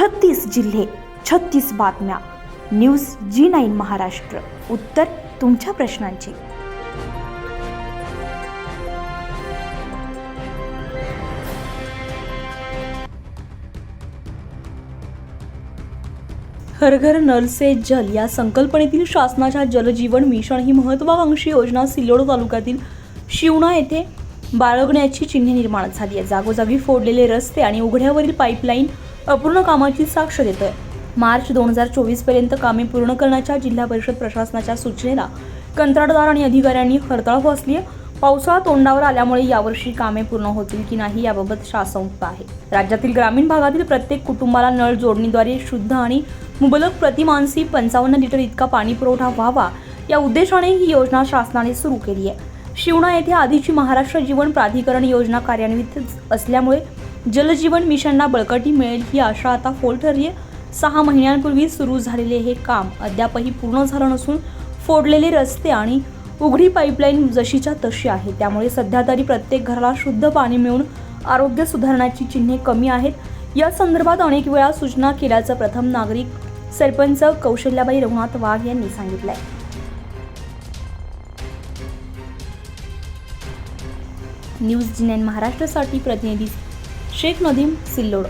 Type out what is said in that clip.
छत्तीस जिल्हे छत्तीस बातम्या. News Zee nine Maharashtra. उत्तर तुमच्या प्रश्नांची. हर घर नल से जल या संकल्पनेतील शासनाच्या जलजीवन मिशन ही महत्वाकांक्षी योजना सिल्लोड तालुक्यातील शिवणा येथे बाळगण्याची चिन्हे निर्माण झाली आहे जागोजागी फोडलेले रस्ते आणि उघड्यावरील पाईपलाईन अपूर्ण कामाची साक्ष देत आहे मार्च दोन हजार चोवीसपर्यंत कामे पूर्ण करण्याच्या जिल्हा परिषद प्रशासनाच्या सूचनेला कंत्राटदार आणि अधिकाऱ्यांनी हरताळ फसली आहे पावसाळा तोंडावर आल्यामुळे यावर्षी कामे पूर्ण होतील की नाही याबाबत शासंकता आहे. राज्यातील ग्रामीण भागातील प्रत्येक कुटुंबाला नळ जोडणीद्वारे शुद्ध आणि मुबलक प्रतिमानसी पंचावन्न लिटर इतका पाणी पुरवठा व्हावा या उद्देशाने ही योजना शासनाने सुरू केली आहे शिवणा येथे आधीची महाराष्ट्र जीवन प्राधिकरण योजना कार्यान्वित असल्यामुळे जलजीवन मिशनला बळकटी मिळेल ही आशा आता फोल ठरली आहे सहा महिन्यांपूर्वी सुरू झालेले हे काम अद्यापही पूर्ण झालं नसून फोडलेले रस्ते आणि उघडी पाईपलाईन जशीच्या तशी आहे. त्यामुळे सध्या तरी प्रत्येक घराला शुद्ध पाणी मिळून आरोग्य सुधारण्याची चिन्हे कमी आहेत. या संदर्भात अनेक वेळा सूचना केल्याचं प्रथम नागरिक सरपंच कौशल्याबाई रघुनाथ वाघ यांनी सांगितलंय. न्यूज जिनेन महाराष्ट्रासाठी प्रतिनिधी शेख नदीम सिल्लोड.